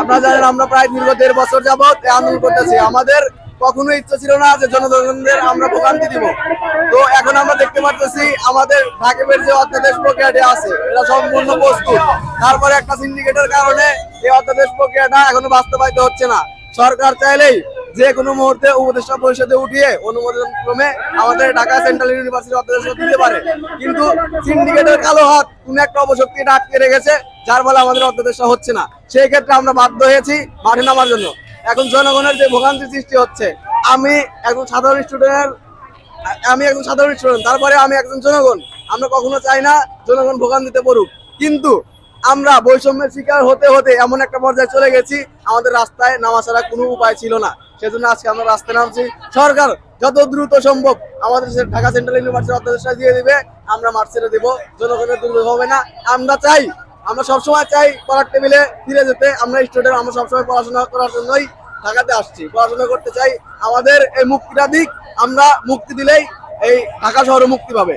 আপনারা জানেন আমরা প্রায় দীর্ঘ দেড় বছর এই আন্দোলন করতেছি। আমাদের কখনো ইচ্ছা ছিল না যে জনগণদের আমরা ভোগান্তি দিব। তো এখন আমরা দেখতে পারতেছি আমাদের ঢাকেবের যে অধ্যাদেশ প্রক্রিয়াটি আছে, এটা সম্পূর্ণ প্রস্তুত। তারপরে একটা সিন্ডিকেটের কারণে এই অধ্যাদেশ প্রক্রিয়াটা এখনও বাস্তবায়িত হচ্ছে না। সরকার চাইলেই যে কোনো মুহূর্তে উপদেষ্টা পরিষদে উঠিয়ে অনুমোদন ক্রমে আমাদের ঢাকা সেন্ট্রাল ইউনিভার্সিটি অধ্যাদেশ দিতে পারে। কিন্তু সিন্ডিকেটের কালো হাত কোন একটা অপশক্তি এটা আটকে রেখেছে, যার ফলে আমাদের অধ্যাদেশটা হচ্ছে না। সেই ক্ষেত্রে আমরা বাধ্য হয়েছি মাঠে নামার জন্য। এখন জনগণের যে ভোগান্তি সৃষ্টি হচ্ছে, আমি একজন সাধারণ স্টুডেন্টের আমি একজন সাধারণ স্টুডেন্ট, তারপরে আমি একজন জনগণ। আমরা কখনো চাই না জনগণ ভোগান্তিতে পড়ুক। কিন্তু আমরা বৈষম্যের শিকার হতে হতে এমন একটা পর্যায়ে চলে গেছি, আমাদের রাস্তায় নামা ছাড়া কোনো উপায় ছিল না। সেজন্য আজকে আমরা রাস্তায় নামছি। সরকার যত দ্রুত সম্ভব আমাদের ঢাকা সেন্ট্রাল ইউনিভার্সিটি অধ্যাদেশটা দিয়ে দিবে, আমরা মাঠ ছেড়ে দিব। জনগণের দুর্ভোগ হবে না। আমরা চাই, আমরা সবসময় চাই পড়ার টেবিলে ফিরে যেতে। আমরা স্টুডেন্ট আমরা সবসময় পড়াশোনা করার জন্যই ঢাকাতে আসছি। পড়াশোনা করতে চাই আমাদের এই মুক্তিটা দিক আমরা মুক্তি দিলেই এই ঢাকা শহরে মুক্তি পাবে।